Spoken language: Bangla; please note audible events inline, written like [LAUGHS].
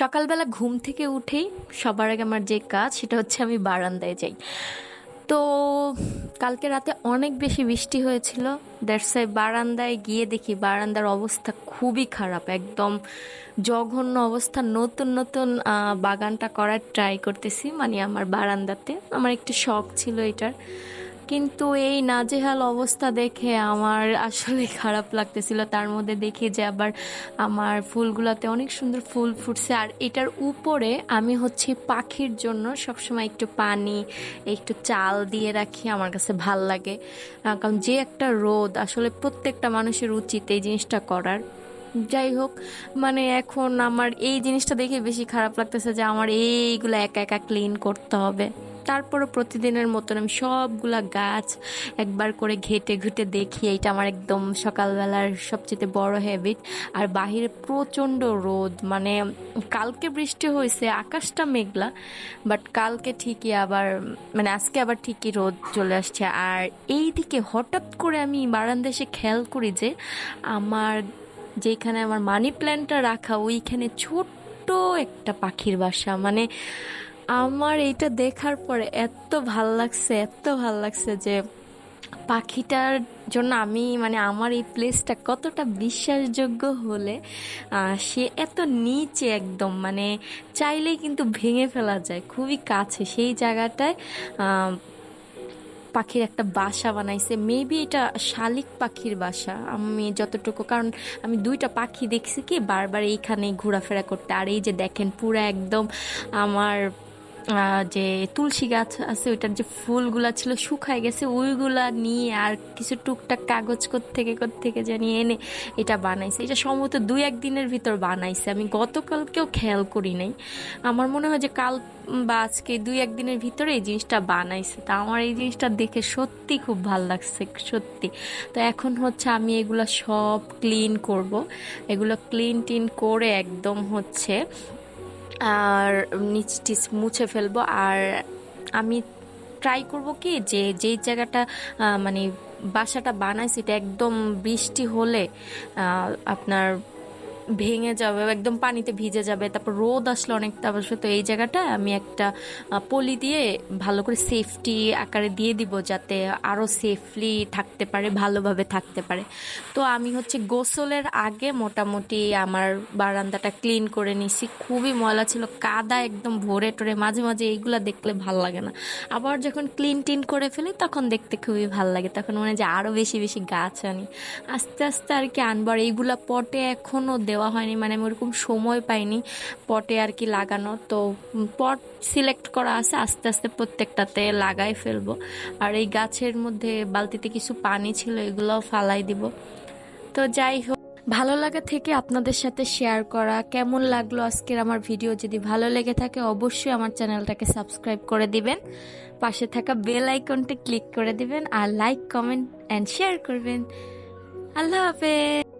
সকালবেলা ঘুম থেকে উঠেই সবার আগে আমার যে কাজ সেটা হচ্ছে আমি বারান্দায় যাই। তো কালকে রাতে অনেক বেশি বৃষ্টি হয়েছিল। দ্যাটস বারান্দায় গিয়ে দেখি বারান্দার অবস্থা খুবই খারাপ। একদম জঘন্য অবস্থা। নতুন নতুন বাগানটা করার ট্রাই করতেছি। মানে আমার বারান্দাতে। আমার একটু শখ ছিল এটার। কিন্তু এই নাজেহাল অবস্থা দেখে আমার আসলে [LAUGHS] খারাপ লাগতেছিল। তার মধ্যে দেখি যে আবার আমার ফুলগুলোতে অনেক সুন্দর ফুল ফুটছে। আর এটার উপরে আমি হচ্ছে পাখির জন্য সবসময় একটু পানি, একটু চাল দিয়ে রাখি, আমার কাছে ভালো লাগে। কারণ যে একটা রোদ, আসলে প্রত্যেকটা মানুষের উচিত এই জিনিসটা করার। যাই হোক মানে এখন আমার এই জিনিসটা দেখে বেশি খারাপ লাগতেছে যে আমার এইগুলো একা একা ক্লিন করতে হবে। তারপরে প্রতিদিনের মতন আমি সবগুলা গাছ একবার করে ঘেটে ঘুটে দেখি। এইটা আমার একদম সকালবেলার সবচেয়ে বড় হ্যাবিট আর বাহিরে প্রচণ্ড রোদ মানে কালকে বৃষ্টি হয়েছে, আকাশটা মেঘলা বাট কালকে ঠিকই আবার মানে আজকে আবার ঠিকই রোদ চলে আসছে। আর এই দিকে হঠাৎ করে আমি বারান্দা এসে খেয়াল করি যে আমার, যেখানে আমার মানি প্ল্যান্টটা রাখা, ওইখানে ছোট্ট একটা পাখির বাসা। মানে আমার এইটা দেখার পরে এত ভালো লাগছে, এত ভালো লাগছে যে পাখিটার জন্য আমি মানে আমার এই প্লেসটা কতটা বিশ্বাসযোগ্য হলে সে এত নিচে একদম মানে চাইলেই কিন্তু ভেঙে ফেলা যায়, খুবই কাছে। সেই জায়গাটায় পাখির একটা বাসা বানাইছে। মেবি এটা শালিক পাখির বাসা, আমি যতটুকু, কারণ আমি দুইটা পাখি দেখছি কি, বারবার এইখানে ঘোরাফেরা করতে। আর এই যে দেখেন, পুরো একদম আমার যে তুলসী গাছ আছে, ওইটার যে ফুলগুলা ছিল শুকায় গেছে, ওইগুলা নিয়ে আর কিছু টুকটাক কাগজ থেকে থেকে জানি এনে এটা বানাইছে। এটা সম্ভবত দুই একদিনের ভিতর বানাইছে। আমি গতকালকেও খেয়াল করি নাই। আমার মনে হয় যে কাল বা আজকে দুই একদিনের ভিতরে এই জিনিসটা বানাইছে। তা আমার এই জিনিসটা দেখে সত্যি খুব ভালো লাগছে, সত্যি। তো এখন হচ্ছে আমি এগুলো সব ক্লিন করব। এগুলো ক্লিন টিন করে একদম হচ্ছে আর নিচ টিচ মুছে ফেলব। আর আমি ট্রাই করব কি যে যেই জায়গাটা মানে বাসাটা বানাইছি, এটা একদম বৃষ্টি হলে আপনার ভেঙে যাবে, একদম পানিতে ভিজে যাবে, তারপর রোদ আসলে অনেকটা অবশ্য। তো এই জায়গাটা আমি একটা পলি দিয়ে ভালো করে সেফটি আকারে দিয়ে দিব যাতে আরও সেফলি থাকতে পারে, ভালোভাবে থাকতে পারে। তো আমি হচ্ছে গোসলের আগে মোটামুটি আমার বারান্দাটা ক্লিন করে নিছি। খুবই ময়লা ছিল, কাদা একদম ভরে টরে, মাঝে মাঝে এইগুলা দেখলে ভালো লাগে না। আবার যখন ক্লিন টিন করে ফেলি, তখন দেখতে খুবই ভালো লাগে, তখন মনে হয় যে আরও বেশি বেশি গাছ আনি। আস্তে আস্তে আর কি আনবার, এইগুলা পটে এখনও দেওয়া হয়নি মানে আমি ওরকম সময় পাইনি পটে আর কি লাগানো। তো পট সিলেক্ট করা আছে, আস্তে আস্তে প্রত্যেকটাতে লাগাই ফেলব। আর এই গাছের মধ্যে বালতিতে কিছু পানি ছিল, এগুলোও ফালাই দিব। তো যাই হোক, ভালো লাগা থেকে আপনাদের সাথে শেয়ার করা, কেমন লাগল আজকের আমার ভিডিও যদি ভালো লেগে থাকে, অবশ্যই আমার চ্যানেলটাকে সাবস্ক্রাইব করে দিবেন। পাশে থাকা বেল আইকনটি ক্লিক করে দিবেন আর লাইক কমেন্ট অ্যান্ড শেয়ার করবেন। আল্লাহ হাফেজ!